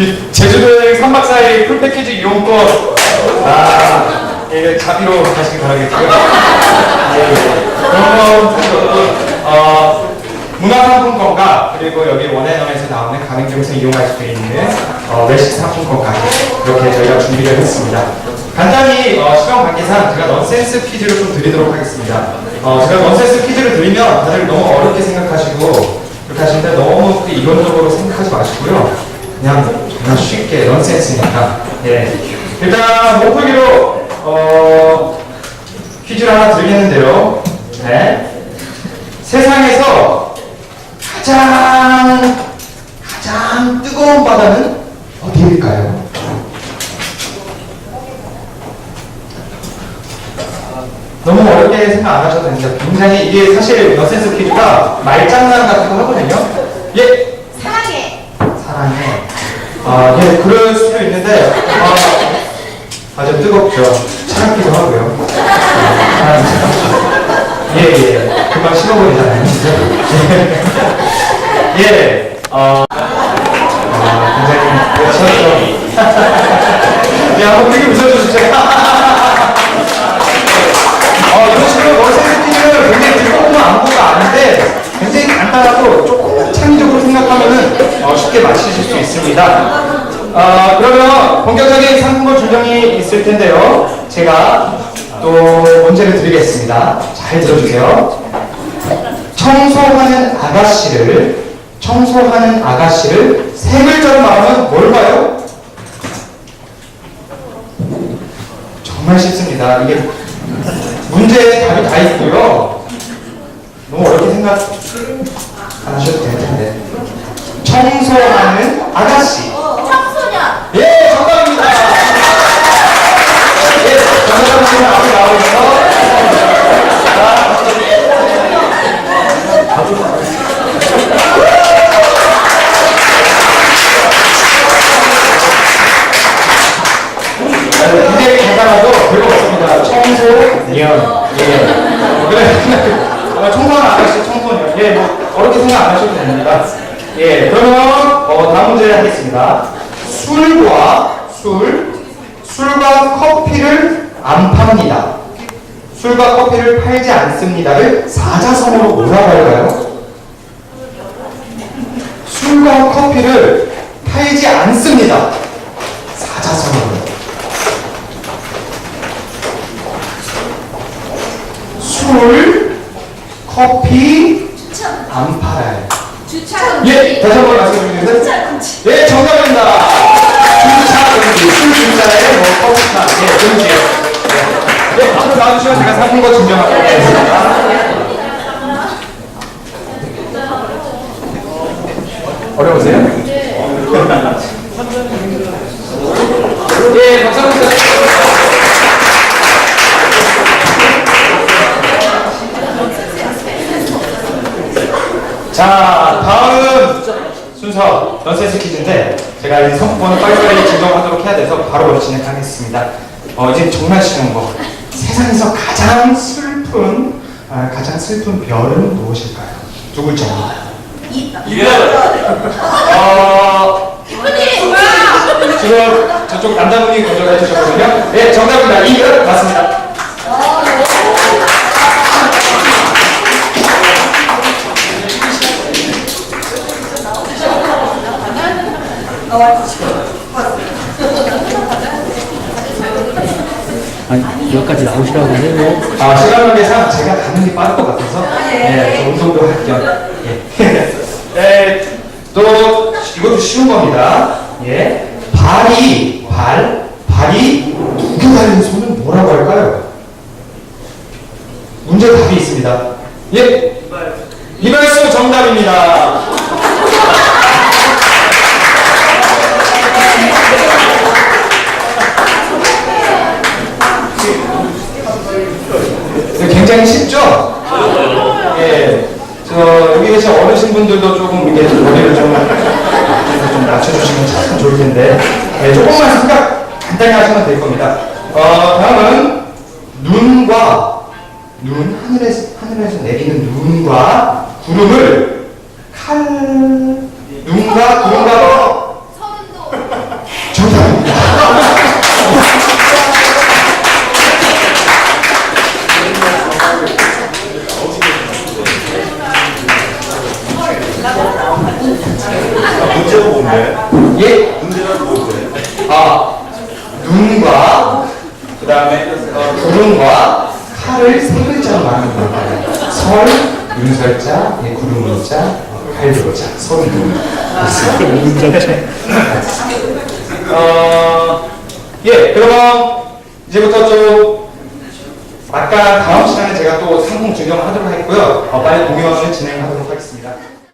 이 제주도 여행 3박 4일 풀 패키지 이용권 아 이게 자비로 가시기 바라겠고요. 그럼 어, 문화상품권과 그리고 여기 원앤원에서 나오는 가맹점에서 이용할 수 있는 어, 외식 상품권까지 이렇게 저희가 준비를 했습니다. 간단히 어, 시간 관계상 제가 넌센스 퀴즈를 좀 드리도록 하겠습니다. 어, 제가 넌센스 퀴즈를 드리면 다들 너무 어렵게 생각하시고 그렇게 하시는데 너무 이론적으로 생각하지 마시고요. 그냥 정말 쉽게 넌센스니까. 예. 일단 목표기로 어, 퀴즈를 하나 드리겠는데요. 네. 세상에서 가장 가장 뜨거운 바다는 어디일까요? 너무 어렵게 생각 안 하셔도 됩니다. 굉장히 이게 사실 넌센스 퀴즈가 말장난 같은 거 하거든요. 예. 아, 예, 그럴 수도 있는데, 아, 아주 뜨겁죠. 차갑기도 하고요. 아, 예, 예. 금방 식어버리잖아요. 예, 어, 아, 굉장히 멋있었죠. 야, 한번 되게 웃어주세요. 어, 이런 식으로 넌센스 퀴즈를 굉장히 뜨겁고 안무가 아닌데 굉장히 간단하고 조금 쉽게 맞히실 수 있습니다. 어, 그러면 본격적인 상품권 준정이 있을 텐데요. 제가 또 문제를 드리겠습니다. 잘 들어주세요. 청소하는 아가씨를 청소하는 아가씨를 세 글자로 말하면 뭘까요? 정말 쉽습니다. 이게 문제에 답이 다 있고요. 너무 어렵게 생각 안 하셔도 될 텐데. 청소하는 아가씨. 청소년. 예, 정답입니다. 예, 정답은 앞에 있어. 굉장히 간단하고 별거 없습니다. 청소년. 예. 그래. 아, 청소하는 아가씨 청소년. 예, 뭐 어렵게 생각 안 하셔도 됩니다. 예, 그러면 어, 다음 문제 하겠습니다. 술과 술, 술과 커피를 안 팝니다. 술과 커피를 팔지 않습니다를 사자성어로 뭐라고 할까요? 술과 커피를 팔지 않습니다. 사자성어로. 술, 커피. 안 팔아요. 주차. 예, 다시 한번. 주차 금지. 예, 정답입니다. 술뭐 예. 예, 예, 앞으로 나와주시면 제가 하겠습니다. 어려우세요? 예, 감사 자, 다음 순서 넌센스 퀴즈인데 제가 이 상품권을 빨리빨리 증정하도록 해야 돼서 바로 진행하겠습니다. 어, 이제 정말 쉬운 거. 세상에서 가장 슬픈 아, 가장 슬픈 별은 무엇일까요? 두 글자입니다. 이. 어, 기분이 뭐야? 지금 저쪽 남자분이 먼저 해주셨거든요. 네, 정답입니다. 이별 맞습니다. 아니, 여기까지 나오시라고 해요. 아, 시간 관계상 제가 가는 게 빠를 것 같아서 예, 좀 운동도 할 겸. 예. 예, 또 이것도 쉬운 겁니다. 예. 발이 발 발이 두 개 달린 손은 뭐라고 할까요? 문제 답이 있습니다. 예. 이발소 정답입니다. 쉽죠? 예. 저, 여기 계신 어르신분들도 조금 이렇게 머리를 좀, 좀 낮춰주시면 참 좋을 텐데. 예, 조금만 생각 간단히 하시면 될 겁니다. 어, 다음은 눈과, 눈, 하늘에서, 하늘에서 내리는 눈과 구름을 칼, 눈과 구름 예? 아, 눈과, 그 다음에 어, 구름과 칼을 세 글자로 말하는 걸까요? 설, 윤설자, 예, 구름문자, 칼들어자, 설문. 어, 예, 그러면 이제부터 좀 아까 다음 시간에 제가 또 상품 증정을 하도록 하겠고요. 어, 빨리 공연을 진행하도록 하겠습니다.